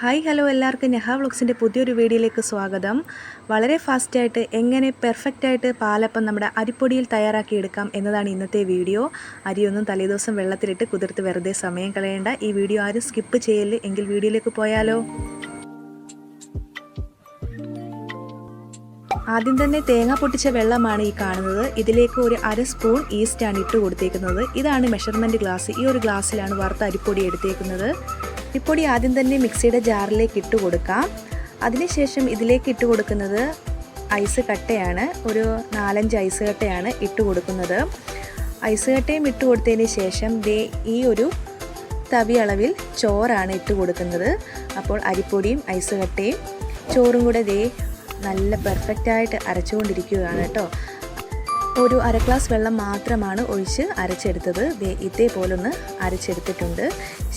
Hi hello എല്ലാവർക്കും. നെഹ വ്ളോഗ്സിന്റെ പുതിയൊരു വീഡിയോയിലേക്ക് സ്വാഗതം. വളരെ ഫാസ്റ്റായിട്ട് എങ്ങനെ പെർഫെക്റ്റായിട്ട് പാലപ്പം നമ്മുടെ അരിപ്പൊടിയിൽ തയ്യാറാക്കി എടുക്കാം എന്നതാണ് ഇന്നത്തെ വീഡിയോ. അരിയൊന്നും തലേദിവസം വെള്ളത്തിലിട്ട് കുതിർത്ത് വെറുതെ സമയം കളയേണ്ട. ഈ വീഡിയോ ആരും സ്കിപ്പ് ചെയ്യൽ എങ്കിൽ വീഡിയോയിലേക്ക് പോയാലോ. ആദ്യം തന്നെ തേങ്ങ പൊട്ടിച്ച വെള്ളമാണ് ഈ കാണുന്നത്. ഇതിലേക്ക് ഒരു അര സ്പൂൺ ഈസ്റ്റാണ് ഇട്ട് കൊടുത്തേക്കുന്നത്. ഇതാണ് മെഷർമെന്റ് ഗ്ലാസ്. ഈ ഒരു ഗ്ലാസ്സിലാണ് വറുത്ത അരിപ്പൊടി എടുത്തേക്കുന്നത്. അരിപ്പൊടി ആദ്യം തന്നെ മിക്സിയുടെ ജാറിലേക്ക് ഇട്ട് കൊടുക്കാം. അതിനുശേഷം ഇതിലേക്ക് ഇട്ട് കൊടുക്കുന്നത് ഐസ് കട്ടയാണ്. ഒരു നാലഞ്ച് ഐസ് കട്ടയാണ് ഇട്ട് കൊടുക്കുന്നത്. ഐസ് കട്ടയും ഇട്ട് കൊടുത്തതിന് ശേഷം ദേ ഈ ഒരു തവി അളവിൽ ചോറാണ് ഇട്ട് കൊടുക്കുന്നത്. അപ്പോൾ അരിപ്പൊടിയും ഐസ് കട്ടയും ചോറും കൂടെ ദേ നല്ല പെർഫെക്റ്റായിട്ട് അരച്ചുകൊണ്ടിരിക്കുകയാണ് കേട്ടോ. ഒരു അര ഗ്ലാസ് വെള്ളം മാത്രമാണ് ഒഴിച്ച് അരച്ചെടുത്തത്. ഇതേപോലൊന്ന് അരച്ചെടുത്തിട്ടുണ്ട്.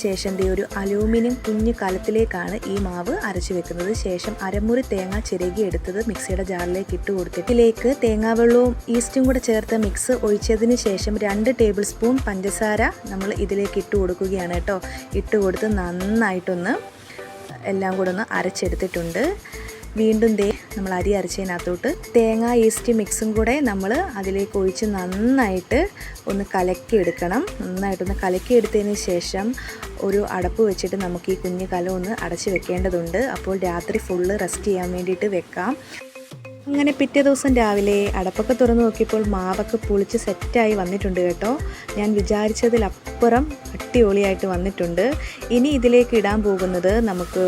ശേഷം ദേ ഒരു അലൂമിനിയം കുഞ്ഞ് കലത്തിലേക്കാണ് ഈ മാവ് അരച്ചു വെക്കുന്നത്. ശേഷം അരമുറി തേങ്ങ ചിരകി എടുത്തത് മിക്സിയുടെ ജാറിലേക്ക് ഇട്ട് കൊടുത്തിട്ട് ഇതിലേക്ക് തേങ്ങാവെള്ളവും ഈസ്റ്റും കൂടെ ചേർത്ത മിക്സ് ഒഴിച്ചതിന് ശേഷം രണ്ട് ടേബിൾ സ്പൂൺ പഞ്ചസാര നമ്മൾ ഇതിലേക്ക് ഇട്ട് കൊടുക്കുകയാണ് കേട്ടോ. ഇട്ട് കൊടുത്ത് നന്നായിട്ടൊന്ന് എല്ലാം കൂടെ ഒന്ന് അരച്ചെടുത്തിട്ടുണ്ട്. വീണ്ടും ദേ നമ്മൾ അരി അരച്ചതിനകത്തോട്ട് തേങ്ങ ഈസ്റ്റ് മിക്സും കൂടെ നമ്മൾ അതിലേക്ക് ഒഴിച്ച് നന്നായിട്ട് ഒന്ന് കലക്കിയെടുക്കണം. നന്നായിട്ടൊന്ന് കലക്കിയെടുത്തതിന് ശേഷം ഒരു അടപ്പ് വെച്ചിട്ട് നമുക്ക് ഈ കുഞ്ഞു കലം ഒന്ന് അടച്ച് വെക്കേണ്ടതുണ്ട്. അപ്പോൾ രാത്രി ഫുള്ള് റെസ്റ്റ് ചെയ്യാൻ വേണ്ടിയിട്ട് വെക്കാം. അങ്ങനെ പിറ്റേ ദിവസം രാവിലെ അടപ്പൊക്കെ തുറന്ന് നോക്കിയപ്പോൾ മാവൊക്കെ പുളിച്ച് സെറ്റായി വന്നിട്ടുണ്ട് കേട്ടോ. ഞാൻ വിചാരിച്ചതിലപ്പുറം അടിപൊളിയായിട്ട് വന്നിട്ടുണ്ട്. ഇനി ഇതിലേക്ക് ഇടാൻ പോകുന്നത് നമുക്ക്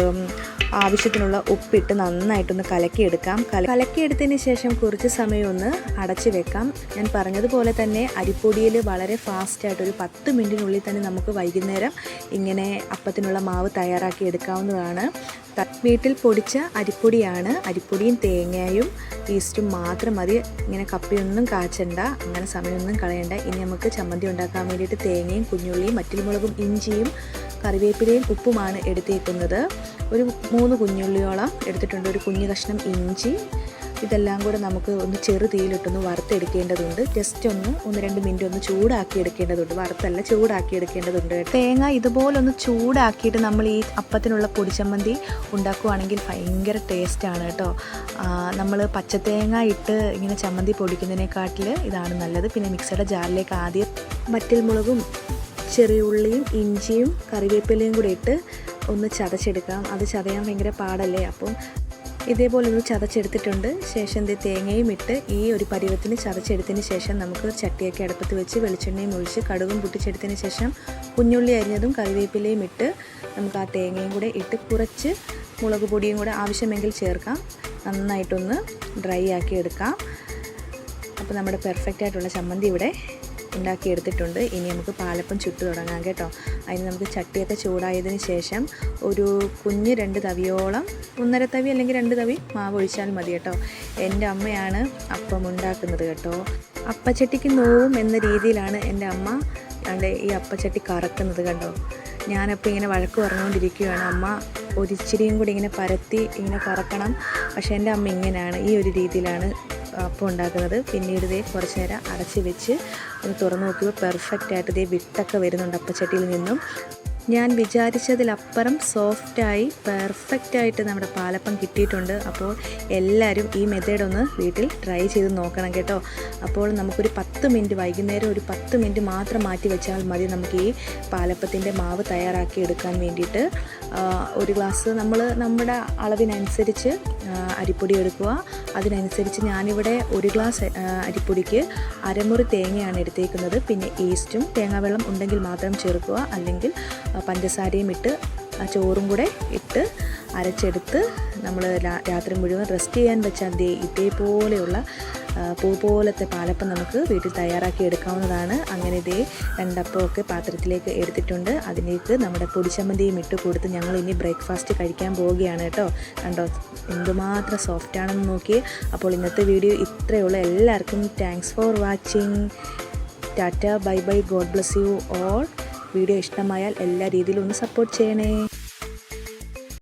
ആവശ്യത്തിനുള്ള ഉപ്പിട്ട് നന്നായിട്ടൊന്ന് കലക്കിയെടുക്കാം. കല കലക്കിയെടുത്തതിന് ശേഷം കുറച്ച് സമയം ഒന്ന് അടച്ചു വെക്കാം. ഞാൻ പറഞ്ഞതുപോലെ തന്നെ അരിപ്പൊടിയിൽ വളരെ ഫാസ്റ്റായിട്ട് ഒരു പത്ത് മിനിറ്റിനുള്ളിൽ തന്നെ നമുക്ക് വൈകുന്നേരം ഇങ്ങനെ അപ്പത്തിനുള്ള മാവ് തയ്യാറാക്കി എടുക്കാവുന്നതാണ്. വീട്ടിൽ പൊടിച്ച അരിപ്പൊടിയാണ്. അരിപ്പൊടിയും തേങ്ങയും ഈസ്റ്റും മാത്രം മതി. ഇങ്ങനെ കപ്പിയൊന്നും കാച്ചണ്ട. അങ്ങനെ സമയമൊന്നും കളയണ്ട. ഇനി നമുക്ക് ചമ്മന്തി ഉണ്ടാക്കാൻ വേണ്ടിയിട്ട് തേങ്ങയും കുഞ്ഞുള്ളിയും മറ്റിൽമുളകും ഇഞ്ചിയും കറിവേപ്പിലയും ഉപ്പുമാണ് എടുത്തേക്കുന്നത്. ഒരു മൂന്ന് കുഞ്ഞുള്ളിയോളം എടുത്തിട്ടുണ്ട്. ഒരു കുഞ്ഞു കഷ്ണം ഇഞ്ചി ഇതെല്ലാം കൂടെ നമുക്ക് ഒന്ന് ചെറു തീയിലിട്ടൊന്ന് വറുത്തെടുക്കേണ്ടതുണ്ട്. ജസ്റ്റ് ഒന്ന് ഒന്ന് രണ്ട് മിനിറ്റ് ഒന്ന് ചൂടാക്കി എടുക്കേണ്ടതുണ്ട് വറുത്തല്ല ചൂടാക്കി എടുക്കേണ്ടതുണ്ട് തേങ്ങ ഇതുപോലെ ഒന്ന് ചൂടാക്കിയിട്ട് നമ്മൾ ഈ അപ്പത്തിനുള്ള പൊടിച്ചമ്മന്തി ഉണ്ടാക്കുവാണെങ്കിൽ ഭയങ്കര ടേസ്റ്റാണ് കേട്ടോ. നമ്മൾ പച്ചത്തേങ്ങ ഇട്ട് ഇങ്ങനെ ചമ്മന്തി പൊടിക്കുന്നതിനെക്കാട്ടിൽ ഇതാണ് നല്ലത്. പിന്നെ മിക്സിയുടെ ജാറിലേക്ക് ആദ്യം വറ്റൽ മുളകും ചെറിയ ഉള്ളിയും ഇഞ്ചിയും കറിവേപ്പിലയും കൂടി ഇട്ട് ഒന്ന് ചതച്ചെടുക്കാം. അത് ചതയാൻ ഭയങ്കര പാടല്ലേ? അപ്പം ഇതേപോലെ ഒന്ന് ചതച്ചെടുത്തിട്ടുണ്ട്. ശേഷം ഇത് തേങ്ങയും ഇട്ട് ഈ ഒരു പരുവത്തിന് ചതച്ചെടുത്തതിന് ശേഷം നമുക്ക് ചട്ടിയൊക്കെ അടുപ്പത്ത് വെച്ച് വെളിച്ചെണ്ണയും ഒഴിച്ച് കടുകും പൊട്ടിച്ചെടുത്തതിന് ശേഷം കുഞ്ഞുള്ളി അരിഞ്ഞതും കറിവേപ്പിലയും ഇട്ട് നമുക്ക് ആ തേങ്ങയും കൂടെ ഇട്ട് കുറച്ച് മുളക് പൊടിയും കൂടെ ആവശ്യമെങ്കിൽ ചേർക്കാം. നന്നായിട്ടൊന്ന് ഡ്രൈ ആക്കി എടുക്കാം. അപ്പോൾ നമ്മുടെ പെർഫെക്റ്റ് ആയിട്ടുള്ള ചമ്മന്തി ഇവിടെ ഉണ്ടാക്കിയെടുത്തിട്ടുണ്ട്. ഇനി നമുക്ക് പാലപ്പം ചുട്ട് തുടങ്ങാം കേട്ടോ. അതിന് നമുക്ക് ചട്ടിയൊക്കെ ചൂടായതിന് ശേഷം ഒരു കുഞ്ഞ് രണ്ട് തവിയോളം ഒന്നര തവി അല്ലെങ്കിൽ രണ്ട് തവി മാവ് ഒഴിച്ചാൽ മതി കേട്ടോ. എന്റെ അമ്മയാണ് അപ്പം ഉണ്ടാക്കുന്നത് കേട്ടോ. അപ്പച്ചട്ടിക്ക് നോവും എന്ന രീതിയിലാണ് എന്റെ അമ്മ അവിടെ ഈ അപ്പച്ചട്ടി കറക്കുന്നത് കണ്ടോ. ഞാനപ്പോൾ ഇങ്ങനെ വഴക്ക് പറഞ്ഞുകൊണ്ടിരിക്കുകയാണ്. അമ്മ ഒരിച്ചിരിയും കൂടി ഇങ്ങനെ പരത്തി ഇങ്ങനെ കറക്കണം. പക്ഷേ എന്റെ അമ്മ ഇങ്ങനെയാണ് ഈ ഒരു രീതിയിലാണ് അപ്പം ഉണ്ടാക്കുന്നത്. പിന്നീട് ഇതേ കുറച്ച് നേരം അടച്ച് വെച്ച് ഒന്ന് തുറന്ന് നോക്കിയപ്പോൾ പെർഫെക്റ്റ് ആയിട്ട് ഇതേ വിട്ടൊക്കെ വരുന്നുണ്ട് അപ്പച്ചട്ടിയിൽ നിന്നും. ഞാൻ വിചാരിച്ചതിലപ്പുറം സോഫ്റ്റായി പെർഫെക്റ്റായിട്ട് നമ്മുടെ പാലപ്പം കിട്ടിയിട്ടുണ്ട്. അപ്പോൾ എല്ലാവരും ഈ മെത്തേഡ് ഒന്ന് വീട്ടിൽ ട്രൈ ചെയ്ത് നോക്കണം കേട്ടോ. അപ്പോൾ നമുക്കൊരു പത്ത് മിനിറ്റ് വൈകുന്നേരം ഒരു പത്ത് മിനിറ്റ് മാത്രം മാറ്റി വെച്ചാൽ മതി നമുക്ക് ഈ പാലപ്പത്തിന്റെ മാവ് തയ്യാറാക്കി എടുക്കാൻ വേണ്ടിയിട്ട്. ഒരു ഗ്ലാസ് നമ്മൾ നമ്മുടെ അളവിനനുസരിച്ച് അരിപ്പൊടി എടുക്കുക. അതിനനുസരിച്ച് ഞാനിവിടെ ഒരു ഗ്ലാസ് അരിപ്പൊടിക്ക് അരമുറി തേങ്ങയാണ് എടുത്തേക്കുന്നത്. പിന്നെ ഈസ്റ്റും തേങ്ങാവെള്ളം ഉണ്ടെങ്കിൽ മാത്രം ചേർക്കുക. അല്ലെങ്കിൽ പഞ്ചസാരയും ഇട്ട് ആ ചോറും കൂടെ ഇട്ട് അരച്ചെടുത്ത് നമ്മൾ രാത്രി മുഴുവൻ റെസ്റ്റ് ചെയ്യാൻ വെച്ചാൽ ദേ ഇതേപോലെയുള്ള പൂ പോലത്തെ പാലപ്പം നമുക്ക് വീട്ടിൽ തയ്യാറാക്കി എടുക്കാവുന്നതാണ്. അങ്ങനെ ഇതേ രണ്ടപ്പമൊക്കെ പാത്രത്തിലേക്ക് എടുത്തിട്ടുണ്ട്. അതിലേക്ക് നമ്മുടെ പൊടിച്ചമ്മന്തിയും ഇട്ട് കൊടുത്ത് ഞങ്ങൾ ഇനി ബ്രേക്ക്ഫാസ്റ്റ് കഴിക്കാൻ പോവുകയാണ് കേട്ടോ. കണ്ടോ എന്തുമാത്രം സോഫ്റ്റ് ആണെന്ന് നോക്കി അപ്പോൾ ഇന്നത്തെ വീഡിയോ ഇത്രയേ ഉള്ളൂ. എല്ലാവർക്കും thanks for watching tata bye bye God bless you all video ഇഷ്ടമായാൽ എല്ലാ രീതിയിലും ഒന്ന് സപ്പോർട്ട് ചെയ്യണേ.